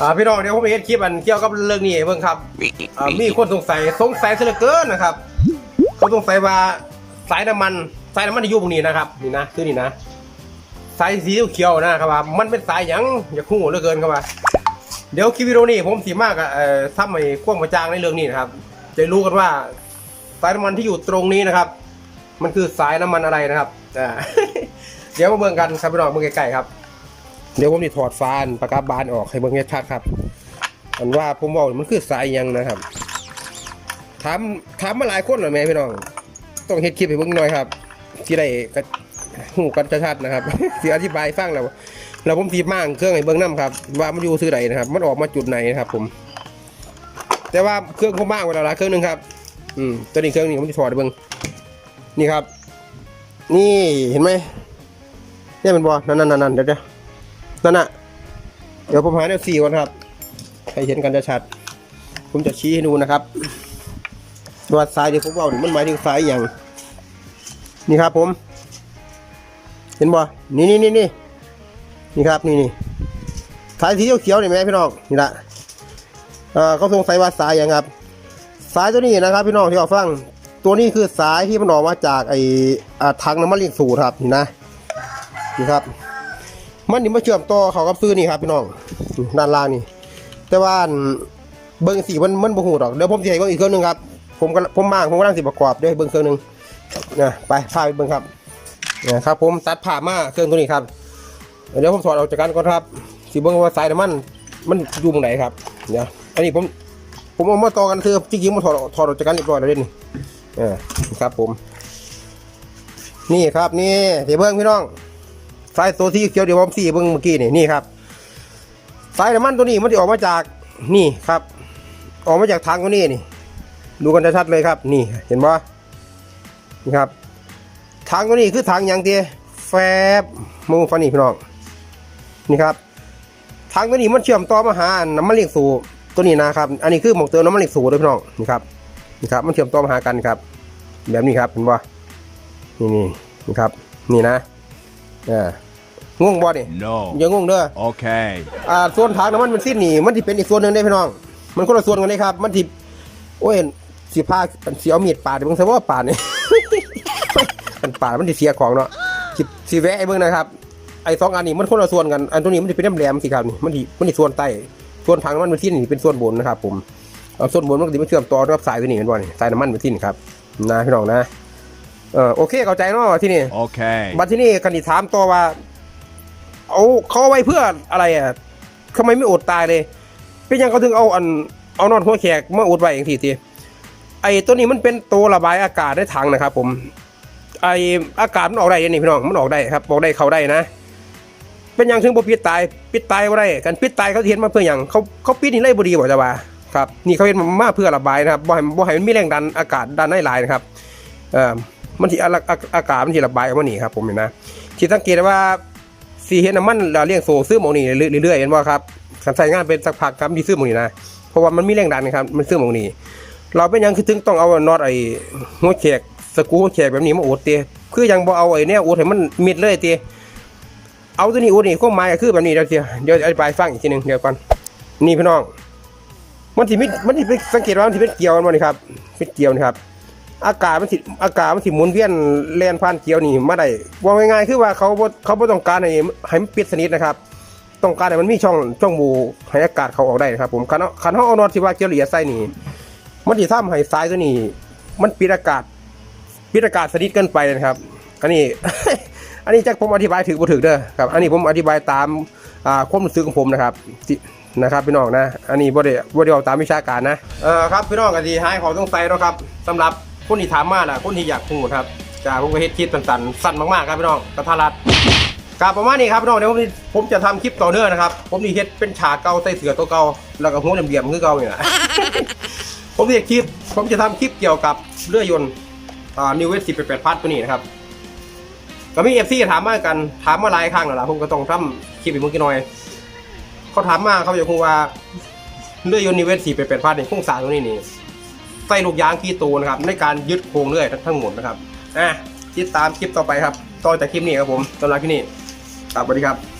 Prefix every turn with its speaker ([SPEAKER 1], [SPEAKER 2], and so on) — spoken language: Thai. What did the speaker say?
[SPEAKER 1] อ่าพี่น้องเดี๋ยวผมไปเห็นคลิปอันเกี่ยวกับเรื่องนี้ให้เบิ่งครับอ่ามีคนสงสัยสงสัยเสียเหลือเกินนะครับเขาสงสัยว่าสายน้ำมันสายน้ำมันที่อยู่ตรงนี้นะครับนี่นะคือนี่นะสายสีเขียวๆนะครับว่ามันเป็นสายหยังอย่าคู่เหลือเกินครับว่าเดี๋ยวคลิปวิดีโอนี้ผมสีมากอะเอ่อทำให้กว้างกระจางในเรื่องนี้นะครับจะรู้กันว่าสายน้ำมันที่อยู่ตรงนี้นะครับ มันคือสายน้ำมันอะไรนะครับอ่าเดี๋ยวมาเบิ่งกันครับพี่น้องเบิ่งใกล้ๆครับ เดี๋ยวผมจะถอดฟานปากกาบานออกให้เบิ่งชัดครับอันว่าผมบอกมันคือสายยังนะครับถามถามมาหลายคนแล้วแม่พี่น้อง ต้องเฮ็ดคลิปให้เบิ่งหน่อยครับที่ได้กระหูกันชัดนะครับสิอธิบายให้ฟังแล้วแล้วผมสีมั่งเครื่องให้เบิ่งน้ำครับ ว่ามันอยู่ซื้อใดนะครับ มันออกมาจุดไหนนะครับ ผม แต่ว่าเครื่องผมมั่งไว้แล้วละเครื่องหนึงครับ อืมตัวนี้เครื่องนี้ผมจะถอดให้เบิ่งนี่ครับ นี่เห็นไหมเนี่ยเป็นบอนั่นนั่นนั่นเดี๋ยวเดี๋ยว นั่นน่ะ เดี๋ยวผมหาแนวสี่ก่อนครับ ให้เห็นกันจะชัด ผมจะชี้ให้ดูนะครับว่าสายที่ผมเอานี่มันหมายถึงสายอย่าง นี่ครับผม เห็นบ่นี่นี่นี่นี่นี่ครับนี่นี่สายสีเขียวๆนี่ไหมพี่น้องนี่ละเอ่อเขาสงสัยว่าสายอย่างครับสายตัวนี้นะครับ พี่น้องที่เราฟัง ตัวนี้คือสายที่มันออกมาจากไอ้อ่าถังน้ำมันเลี้ยงสูตรครับนี่นะนี่ครับ มันนี่มาเชื่อมต่อเขากับซื้อนี่ครับพี่น้องด้านล่างนี่ แต่ว่าเบิ้งสีมันมันบ่หูดอกเดี๋ยวผมจะให้เบิ้งอีกเครื่องหนึงครับผมก็ผมมางผมกำลังสิประกอบดี๋ยเบิ้งเครื่องหนึงนะไปพาไปเบิ้งครับนะครับผมตัดผ่ามาเครื่องตัวนี้ครับเดี๋ยวผมถอดออกจากกันก่อนครับสิเบิ้งว่าสายน้ำมันมันอยู่ตรงไหนครับเดี๋ยวอันนี้ผมผมเอามาต่อกันคือจริงๆมันถอดถอดออกจากกันเรียบร้อยแล้วเด่นี่เออครับผม นี่ครับนี่เดี๋ยวเบิ้งพี่น้อง สายตัวที่เขียวเดี๋ยวผมสีเบิ่งเมื่อกี้นี่นี่ครับ สายน้ำมันตัวนี้มันจะออกมาจากนี่ครับ ออกมาจากทางตัวนี้นี่ ดูกันชัดๆเลยครับ นี่เห็นบ่นี่ครับ ทางตัวนี้คือทางอย่างเดียแฟบมูฟันนี่พี่น้องนี่ครับ ทางตัวนี้มันเชื่อมต่อมาหาน้ำมันเลี้ยงสูบตัวนี้นะครับ อันนี้คือหมองเติมน้ำมันเลี้ยงสูบด้วยพี่น้องนี่ครับนี่ครับ มันเชื่อมต่อมาหากันครับ แบบนี้ครับเห็นบ่นี่นี่นี่ครับ นี่นะอ่า งงบ่นี่
[SPEAKER 2] No.
[SPEAKER 1] อย่างงงเด้อ
[SPEAKER 2] Okay.
[SPEAKER 1] อ่าส่วนทางน้ำมันเป็นสิ้นนี่มันที่เป็นอีกส่วนหนึ่งได้พี่น้อง มันคนละส่วนกันเลยครับ มันที่โอ้ยสีผ้าสีเอามีดปาดเบิ่งซะว่าปาดนี่มันปาดมันที่เสียของเนาะสิสีแวะไอ้เบิ่งนะครับไอ้สองอันนี้มันคนละส่วนกันอันตัวนี้มันจะเป็นแหลมๆสิครับนี่มันที่มันที่ส่วนใต้ส่วนทางน้ำมันเป็นสิ้นนี่เป็นส่วนบนนะครับ ผมเอาส่วนบนมันก็จะมาเชื่อมต่อกับสายตัวนี้กันบ่นี่สายน้ำมันเป็นสิ้นครับนะพี่น้องนะเออโอเคเข้าใจเนาะที่นี่
[SPEAKER 2] Okay.
[SPEAKER 1] บัดที่นี่คันนี้ถามตัวว่า เอาเขาเอาไว้เพื่ออะไรอะทำไมไม่อดตายเลย เป็นยังเขาถึงเอาอันเอานอนหัวแขกมาอดไว้อย่างทีทีไอ้ตัวนี้มันเป็นตัวระบายอากาศได้ถังนะครับ ผมไอ้อากาศมันออกได้ยังนี่พี่น้องมันออกได้ครับออกได้เขาได้นะ เป็นยังถึงบ่ปิดตายปิดตายบ่ได้กันปิดตายเขาเห็นมาเพื่อหยังเขาเขาปิดนี่ไล่บ่ดีบ่จะว่าครับนี่เขาเห็นมาเพื่อระบายนะครับบ่ให้บ่ให้มันมีแรงดันอากาศดันให้หลายนะครับเอ่อมันที่อากาศมันที่ระบายออกมานี่ครับผมเห็นนะที่สังเกตได้ว่า สีเห็นน้ำมันเราเลี้ยงโซ่ซื้อหมองนี่เรื่อยๆเห็นว่าครับการใช้งานเป็นสักพักครับมีซื้อหมองนี่นะเพราะว่ามันมีแรงดันครับมันซื้อหมองนี่เราเป็นยังคือถึงต้องเอาน็อตไอ้หัวแขกสกูหัวแขกแบบนี้มาอุดเตะคือยังบ่เอาไอ้เนี่ยอุดให้มันมิดเลยเตะเอาตัวนี้อุดนี่ข้อหมายคือแบบนี้เดี๋ยวเดี๋ยวเดี๋ยวอธิบายฟังอีกทีหนึงเดี๋ยวก่อนนี่พี่น้องมันที่มิดมันที่เป็นสังเกตว่ามันที่เป็นเกลียวมันบ่นี่ครับเป็นเกลียวนี่ครับ อากาศมันสิอากาศมันสิหมุนเวียนแล่นผ่านเกลียวนี่มาได้ว่าง่ายๆคือว่าเขาเขาบ่ต้องการให้ให้มันปิดสนิทนะครับ ต้องการให้มันมีช่องช่องบูให้อากาศเขาออกได้นะครับผมคันเอาคันเฮาเอานอตที่ว่าเกลียวละเอียดใส่นี่มันสิทำให้สายตัวนี้ มันปิดอากาศปิดอากาศสนิทเกินไปนะครับอันนี้ อันนี้จักผมอธิบายถึงบ่ถึงเด้อครับ อันนี้ผมอธิบายตามอ่าความรู้สึกของผมนะครับนะครับพี่น้องนะ อันนี้บ่ได้บ่ได้เอาตามวิชาการนะเออครับพี่น้องก็สิหายของสงใสัยเนาะครับสำหรับ คนที่ถามมาน่ะ คนที่อยากพูดครับจ้าผมก็เฮ็ดคลิปสั้นๆสั้นมากๆครับพี่น้องกระทารัดครับประมาณนี้ครับพี่น้องเดี๋ยวผมผมจะทำคลิปต่อเนื่องนะครับ ผมนี่เฮ็ดเป็นฉากเก่าใส่เสือตัวเก่าแล้วก็หัวเหลี่ยมๆคือเก่านี่แหละผมเรียกคลิป ผมจะทำคลิปเกี่ยวกับเรือยนต์อ่านิวเวสสิบแปดพัทตัวนี้นะครับก็มีเอฟซีถามมากันถามมาหลายครั้งแล้วล่ะผมก็ต้องทำคลิปอีกมึงกี่หน่อย เขาถามมาเขาอยากรู้ว่าเรือยนต์นิวเวสสี่แปดพัทเนี่ยโครงสร้างตัวนี้นี่ ใส่ลูกยางคีโตนะครับ ในการยึดโครงเรื่อยทั้งหมดนะครับอะติดตามคลิปต่อไปครับต่อจากคลิปนี้ครับผมสำหรับที่นี้ครับสวัสดีครับ